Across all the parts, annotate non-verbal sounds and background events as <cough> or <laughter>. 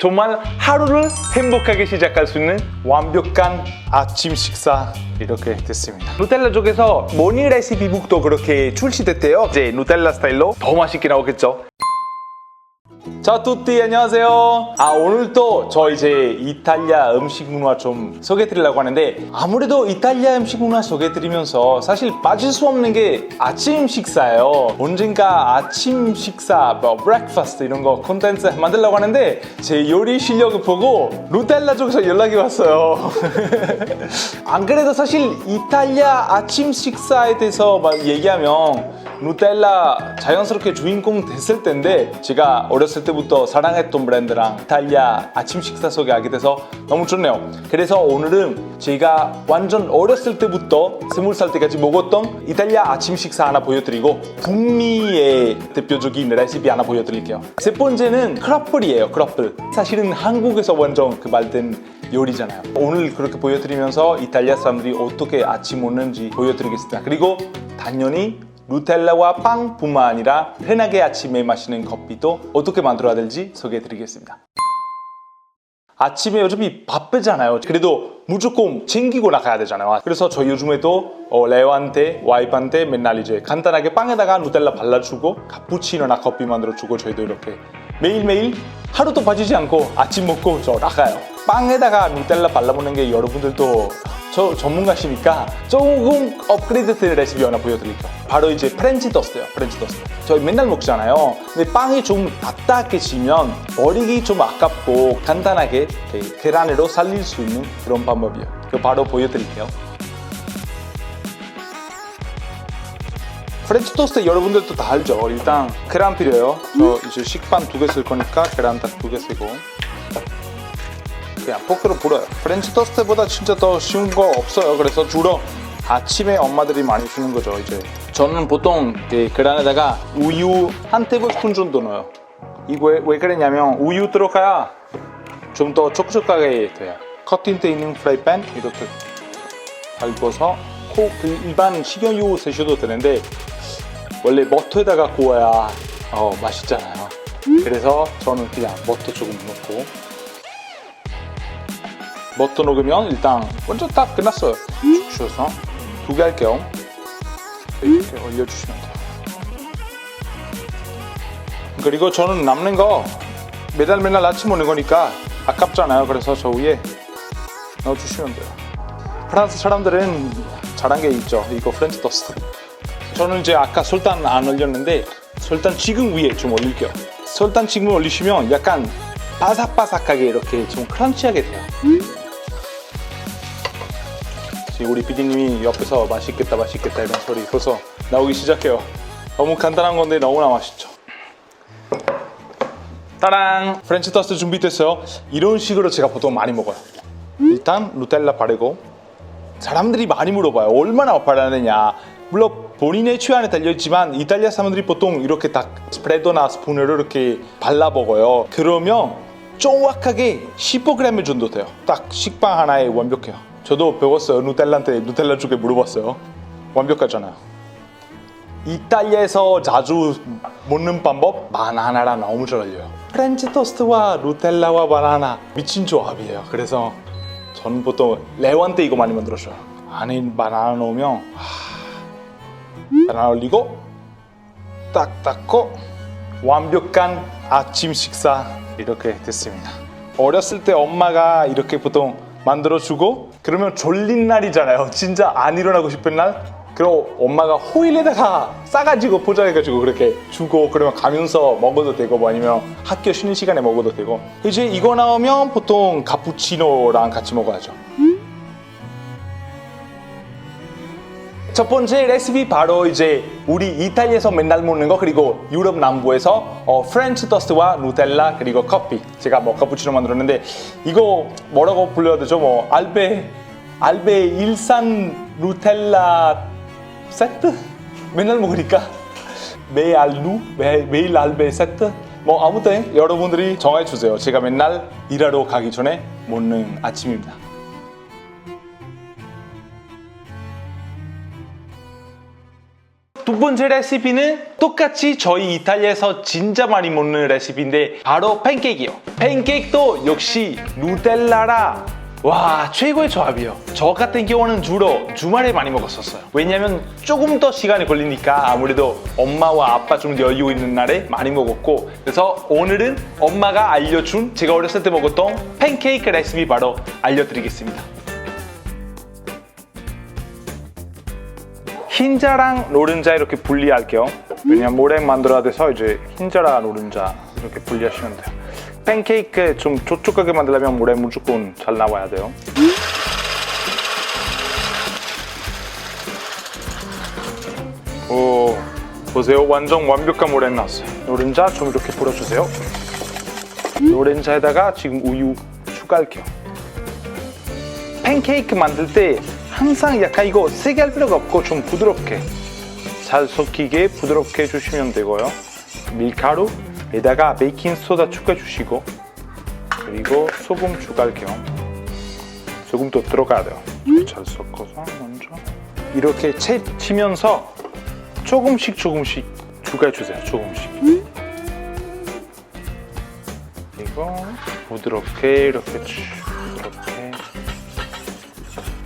정말 하루를 행복하게 시작할 수 있는 완벽한 아침 식사 이렇게 됐습니다. 누텔라 쪽에서 모닝 레시피북도 그렇게 출시됐대요. 이제 누텔라 스타일로 더 맛있게 나오겠죠. 자, 뚜띠 안녕하세요. 아, 오늘도 저 이제 이탈리아 음식 문화 좀 소개해드리려고 하는데 아무래도 이탈리아 음식 문화 소개해드리면서 사실 빠질 수 없는 게 아침 식사예요. 언젠가 아침 식사, 뭐 브렉퍼스트 이런 거 콘텐츠 만들려고 하는데 제 요리 실력을 보고 루텔라 쪽에서 연락이 왔어요. <laughs> 안 그래도 사실 이탈리아 아침 식사에 대해서 막 얘기하면 누텔라 자연스럽게 주인공 됐을 텐데 제가 어렸을 때부터 사랑했던 브랜드랑 이탈리아 아침 식사 소개하게 돼서 너무 좋네요. 그래서 오늘은 제가 완전 어렸을 때부터 스물 살 때까지 먹었던 이탈리아 아침 식사 하나 보여드리고 북미의 대표적인 레시피 하나 보여드릴게요. 세 번째는 크러플이에요. 크러플. 사실은 한국에서 완전 그 말된 요리잖아요. 오늘 그렇게 보여드리면서 이탈리아 사람들이 어떻게 아침 먹는지 보여드리겠습니다. 그리고 당연히 누텔라와 빵뿐만 아니라 흔하게 아침에 마시는 커피도 어떻게 만들어야 될지 소개해 드리겠습니다. 아침에 어차피 바쁘잖아요. 그래도 무조건 챙기고 나가야 되잖아요. 그래서 저 요즘에도 어, 레오한테 와이프한테 맨날 이제 간단하게 빵에다가 누텔라 발라주고 카푸치노나 커피 만들어주고 저희도 이렇게 매일매일 하루도 빠지지 않고 아침 먹고 저 나가요. 빵에다가 누텔라 발라보는 게 여러분들도 저 전문가시니까 조금 업그레이드 된 레시피 하나 보여드릴게요. 바로 이제 프렌치 토스트예요. 프렌치 토스트. 저희 맨날 먹잖아요. 근데 빵이 좀 답답해지면 버리기 좀 아깝고 간단하게 계란으로 살릴 수 있는 그런 방법이에요. 그 바로 보여드릴게요. 프렌치 토스트 여러분들도 다 알죠? 일단 계란 필요해요. 저 이제 식빵 두 개 쓸 거니까 계란 딱 두 개 쓰고 그냥 포크로 불어요. 프렌치 토스트보다 진짜 더 쉬운 거 없어요. 그래서 주로 아침에 엄마들이 많이 주는 거죠. 이제 저는 보통 그 계란에다가 우유 한 테이블스푼 정도 넣어요. 이거 왜, 왜 그랬냐면 우유 들어가야 좀 더 촉촉하게 돼요. 커팅돼 있는 프라이팬 이렇게 밟아서 코그 일반 식용유 쓰셔도 되는데 원래 버터에다가 구워야 어, 맛있잖아요. 그래서 저는 그냥 버터 조금 넣고 버터 녹으면 일단 먼저 딱 끝났어요. 쭉 주셔서 두 개 할게요. 이렇게 올려주시면 돼요. 그리고 저는 남는 거 매달 매달 아침 먹는 거니까 아깝잖아요. 그래서 저 위에 넣어주시면 돼요. 프랑스 사람들은 잘한 게 있죠. 이거 프렌치 토스트. 저는 이제 아까 설탕 안 올렸는데 설탕 지금 위에 좀 올릴게요. 설탕 지금 올리시면 약간 바삭바삭하게 이렇게 좀 크런치하게 돼요. 지금 우리 PD님이 옆에서 맛있겠다 맛있겠다 이런 소리 벌써 나오기 시작해요. 너무 간단한 건데 너무나 맛있죠. 따랑 프렌치 토스트 준비됐어요. 이런 식으로 제가 보통 많이 먹어요. 일단 누텔라 바르고 사람들이 많이 물어봐요. 얼마나 바르느냐. 물론 본인의 취향에 달려있지만 이탈리아 사람들이 보통 이렇게 딱 스프레더나 스푼으로 이렇게 발라 먹어요. 그러면 정확하게 15g 정도 돼요. 딱 식빵 하나에 완벽해요. 저도 배웠어요. 누텔라한테 누텔라 쪽에 물어봤어요. 완벽하잖아요. 이탈리아에서 자주 먹는 방법 바나나랑 너무 잘 어울려요. 프렌치 토스트와 누텔라와 바나나 미친 조합이에요. 그래서 저는 보통 때 이거 많이 만들었어요. 안에 바나나 넣으면 하... 바나나 올리고 딱 닦고 완벽한 아침 식사 이렇게 됐습니다. 어렸을 때 엄마가 이렇게 보통 만들어주고 그러면 졸린 날이잖아요. 진짜 안 일어나고 싶은 날. 그럼 엄마가 호일에다가 싸가지고 포장해가지고 그렇게 주고 그러면 가면서 먹어도 되고 뭐 아니면 학교 쉬는 시간에 먹어도 되고 이제 이거 나오면 보통 카푸치노랑 같이 먹어야죠. 첫 번째 레시피 바로 이제 우리 이탈리아에서 맨날 먹는 거 그리고 유럽 남부에서 어, 프렌치 토스트와 누텔라 그리고 커피 제가 뭐 카푸치노 만들었는데 이거 뭐라고 불러야 되죠 뭐 알베 알베 일산 누텔라 세트? 맨날 먹으니까. 매일 알루 매, 매일 알베 세트? 뭐 아무튼 여러분들이 정해 주세요. 제가 맨날 일하러 가기 전에 먹는 아침입니다. 두 번째 레시피는 똑같이 저희 이탈리아에서 진짜 많이 먹는 레시피인데 바로 팬케이크요. 팬케이크도 역시 누텔라라 와 최고의 조합이요. 저 같은 경우는 주로 주말에 많이 먹었었어요. 왜냐면 조금 더 시간이 걸리니까 아무래도 엄마와 아빠 좀 여유 있는 날에 많이 먹었고 그래서 오늘은 엄마가 알려준 제가 어렸을 때 먹었던 팬케이크 레시피 바로 알려드리겠습니다. 흰자랑 노른자 이렇게 분리할게요. 왜냐면 모랭 만들어야 돼서 이제 흰자랑 노른자 이렇게 분리하시면 돼요. 팬케이크 좀 촉촉하게 만들려면 모랭 무조건 잘 나와야 돼요. 오 보세요 완전 완벽한 모랭 나왔어요. 노른자 좀 이렇게 뿌려주세요. 노른자에다가 지금 우유 추가할게요. 팬케이크 만들 때 항상 약간 이거 세게 할 필요가 없고 좀 부드럽게 잘 섞이게 부드럽게 해주시면 되고요. 밀가루 에다가 베이킹 소다 추가해 주시고 그리고 소금 추가할게요. 소금도 들어가야 돼요. 잘 섞어서 먼저 이렇게 채 치면서 조금씩 조금씩 추가해 주세요. 조금씩. 그리고 부드럽게 이렇게 쭉 부드럽게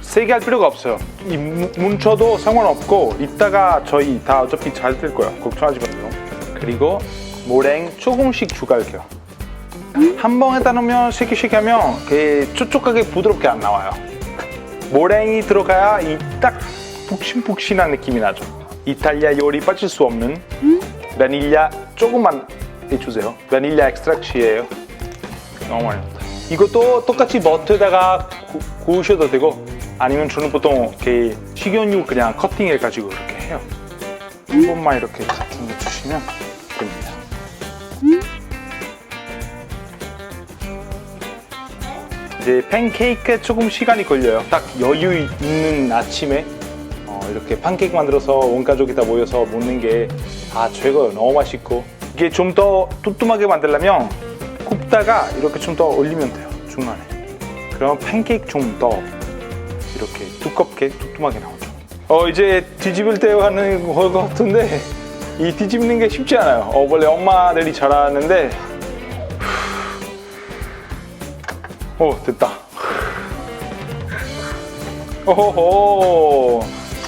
세게 할 필요가 없어요. 이 무- 뭉쳐도 상관없고 이따가 저희 다 어차피 잘 될 거예요. 걱정하지 마세요. 그리고 모랭 조금씩 추가할게요. 한 넣으면 세게 세게 하면 그 촉촉하게 부드럽게 안 나와요. 모랭이 들어가야 이 딱 푹신푹신한 느낌이 나죠. 이탈리아 요리 빠질 수 없는 바닐라 조금만 해주세요. 바닐라 엑스트랙트예요. 너무 넣었다. 이것도 똑같이 버터에다가 구, 구우셔도 되고 아니면 저는 보통 이렇게 식용유 그냥 커팅해가지고 이렇게 해요. 한 번만 이렇게 커팅해 주시면 이제 팬케이크 조금 시간이 걸려요. 딱 여유 있는 아침에 어, 이렇게 팬케이크 만들어서 온 가족이 다 모여서 먹는 게 아 최고예요. 너무 맛있고 이게 좀 더 뚜툼하게 만들려면 굽다가 이렇게 좀 더 올리면 돼요. 중간에. 그럼 팬케이크 좀 더 이렇게 두껍게 뚜툼하게 나오죠. 어 이제 뒤집을 때 하는 것 같은데 이 뒤집는 게 쉽지 않아요. 어 원래 엄마들이 잘하는데 오 됐다. 오호호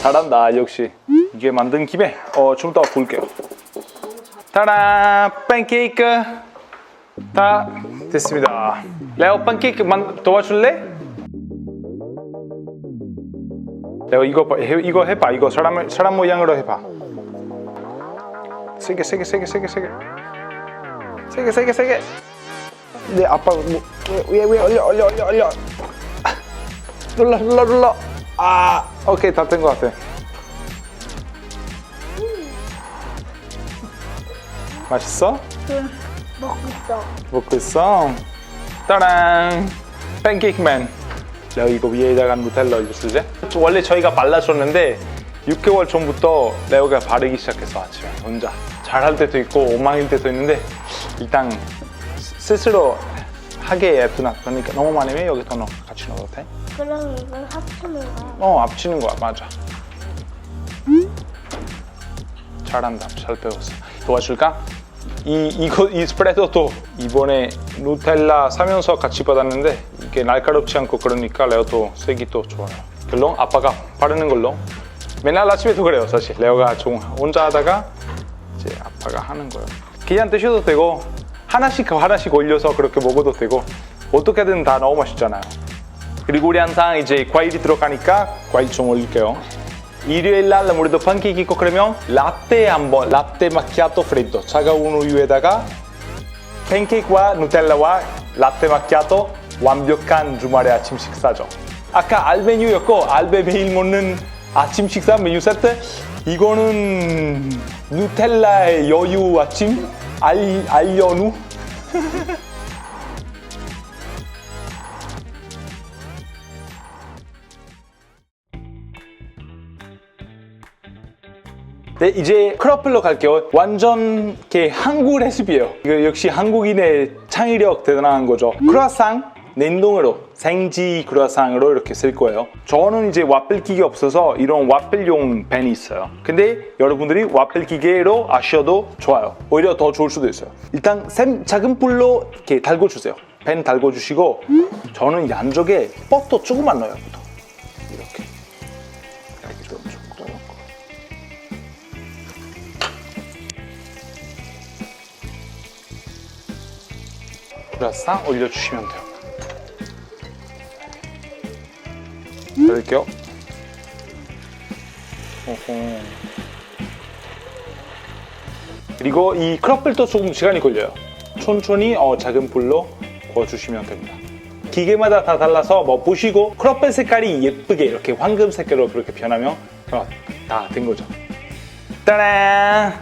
잘한다 역시 이게 만든 김에 어 좀 더 볼게요. 따란 팬케이크 다 됐습니다. 레오 팬케이크 만 도와줄래? 레오 이거 봐, 해, 이거 해봐 이거 사람 사람 모양으로 해봐. 세게 세게 세게 세게 세게 세게 세게 세게. 네 아빠 뭐, 위에 위에 올려 올려 올려 올려. 아, 눌러 눌러 눌러. 아 오케이 다 된 것 같아. 맛있어? 먹고 있어. 먹고 있어? 따란! 팬케이크맨. 내가 이거 위에다가 누텔라 쓰지? 원래 저희가 발라줬는데 6개월 전부터 레오가 바르기 시작해서 아침에 혼자 잘할 때도 있고 엉망일 때도 있는데 일단 스- 스스로 하게 예쁘나. 그러니까 너무 많이 왜 여기 더 넣어? 같이 넣어도 돼? 그럼 이걸 합치는 거야. 어 합치는 거야. 맞아. 잘한다. 잘 배웠어. 도와줄까? 이 이거 이 스프레드도 이번에 누텔라 사면서 같이 받았는데 이게 날카롭지 않고 그러니까 레오도 색이 또 좋아요. 결론 아빠가 바르는 걸로. 맨날 아침에도 그래요 사실. 레오가 좀 혼자 하다가 이제 아빠가 하는 거예요. 그냥 드셔도 되고 하나씩 하나씩 올려서 그렇게 먹어도 되고 어떻게든 다 너무 맛있잖아요 그리고 우리 항상 이제 과일이 들어가니까 과일 좀 올릴게요. 일요일 날 아무래도 팬케이크 있고 그러면 라떼 한번 라떼 마키아토 프레도 차가운 우유에다가 팬케이크와 누텔라와 라떼 마키아토 완벽한 주말의 아침 식사죠. 아까 알 메뉴였고 알베 매일 먹는 아침 식사 메뉴 세트 이거는 누텔라의 여유 아침 알 알연우 <laughs> 네, 이제 크로플로 갈게요. 완전 한국 레시피예요. 이거 역시 한국인의 창의력 대단한 거죠. 크루아상 냉동으로 생지 크루아상으로 이렇게 쓸 거예요. 저는 이제 와플 기계 없어서 이런 와플용 팬이 있어요. 근데 여러분들이 와플 기계로 하셔도 좋아요. 오히려 더 좋을 수도 있어요. 일단 샘 작은 불로 이렇게 달궈주세요. 팬 달궈주시고 저는 양쪽에 버터 조금만 넣어요. 버터. 이렇게 이렇게 좀 조금 넣고. 크루아상 올려주시면 돼요. 그럴게요. 오호. 그리고 이 크러플도 조금 시간이 걸려요. 천천히 어, 작은 불로 구워주시면 됩니다. 기계마다 다 달라서 뭐 보시고 크러플 색깔이 예쁘게 이렇게 황금 색깔로 그렇게 변하면 어, 다된 거죠. 따란!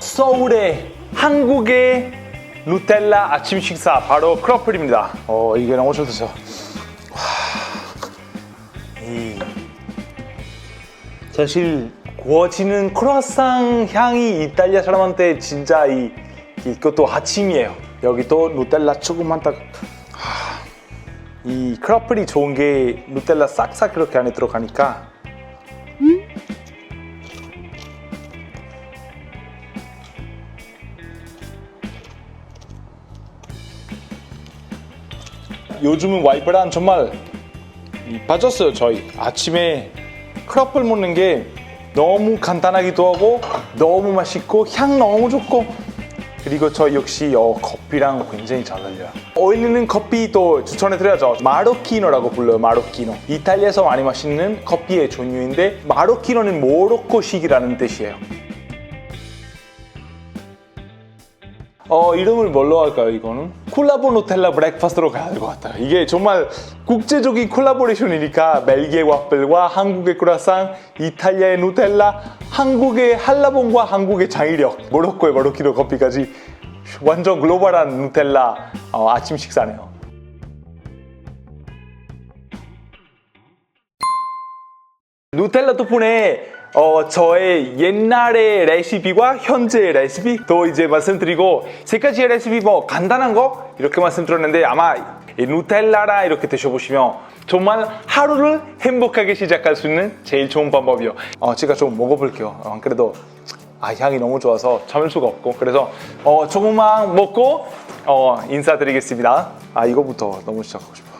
서울의 한국의 누텔라 아침 식사 바로 크러플입니다. 어 이게 너무 좋죠. 이 사실 구워지는 크로아상 향이 이탈리아 사람한테 진짜 이 이것도 아침이에요. 여기 또 누텔라 조금만 딱. 하, 이 크러플이 좋은 게 누텔라 싹싹 그렇게 안에 들어가니까. 요즘은 와이프랑 정말 이 빠졌어요 저희. 아침에 크러플 먹는 게 너무 간단하기도 하고 너무 맛있고 향 너무 좋고. 그리고 저 역시 어, 커피랑 굉장히 잘 어울려요. 어울리는 커피도 추천해드려야죠. 마로키노라고 불러요 마로키노. 이탈리아에서 많이 마시는 커피의 종류인데 마로키노는 모로코식이라는 뜻이에요. 어 이름을 뭘로 할까요 이거는? 콜라보 노텔라 브렉퍼스트로 가야 될 것 같아요. 이게 정말 국제적인 콜라보레이션이니까 벨기에 와플과 한국의 크라상 이탈리아의 누텔라 한국의 한라봉과 한국의 장이력 모로코의 마로키노 커피까지 완전 글로벌한 누텔라 어, 아침 식사네요. 누텔라 덕분에 어, 저의 옛날의 레시피와 현재의 레시피 또 이제 말씀드리고 세 가지의 레시피 뭐 간단한 거 이렇게 말씀드렸는데 아마 이 누텔라라 이렇게 드셔보시면 정말 하루를 행복하게 시작할 수 있는 제일 좋은 방법이요. 어, 제가 좀 먹어볼게요. 어, 그래도 아, 향이 너무 좋아서 참을 수가 없고 그래서 어, 조금만 먹고 어, 인사드리겠습니다. 아 이거부터 너무 시작하고 싶어.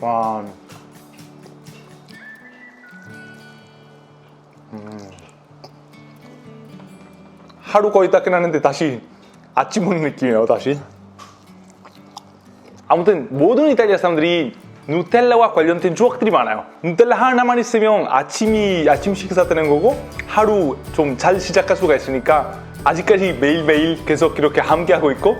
와. 음. 하루 거의 다 끝났는데 다시 아침 먹는 느낌이에요, 다시. 아무튼 모든 이탈리아 사람들이 누텔라와 관련된 조각들이 많아요. 누텔라 하나만 있으면 아침이 아침 식사 되는 거고 하루 좀 잘 시작할 수가 있으니까 아직까지 매일매일 계속 이렇게 함께 하고 있고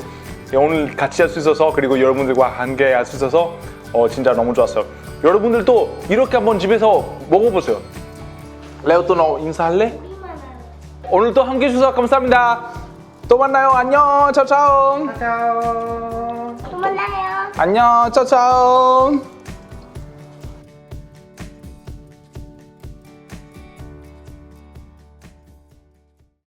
오늘 같이 할 수 있어서 그리고 여러분들과 함께 할 수 있어서 어, 진짜 너무 좋았어요. 여러분들도 이렇게 한번 집에서 먹어보세요. 레오 또 너 인사할래? 오늘도 함께 해주셔서 감사합니다. 또 만나요. 안녕. 차차오. 또 만나요. 안녕. 차차오.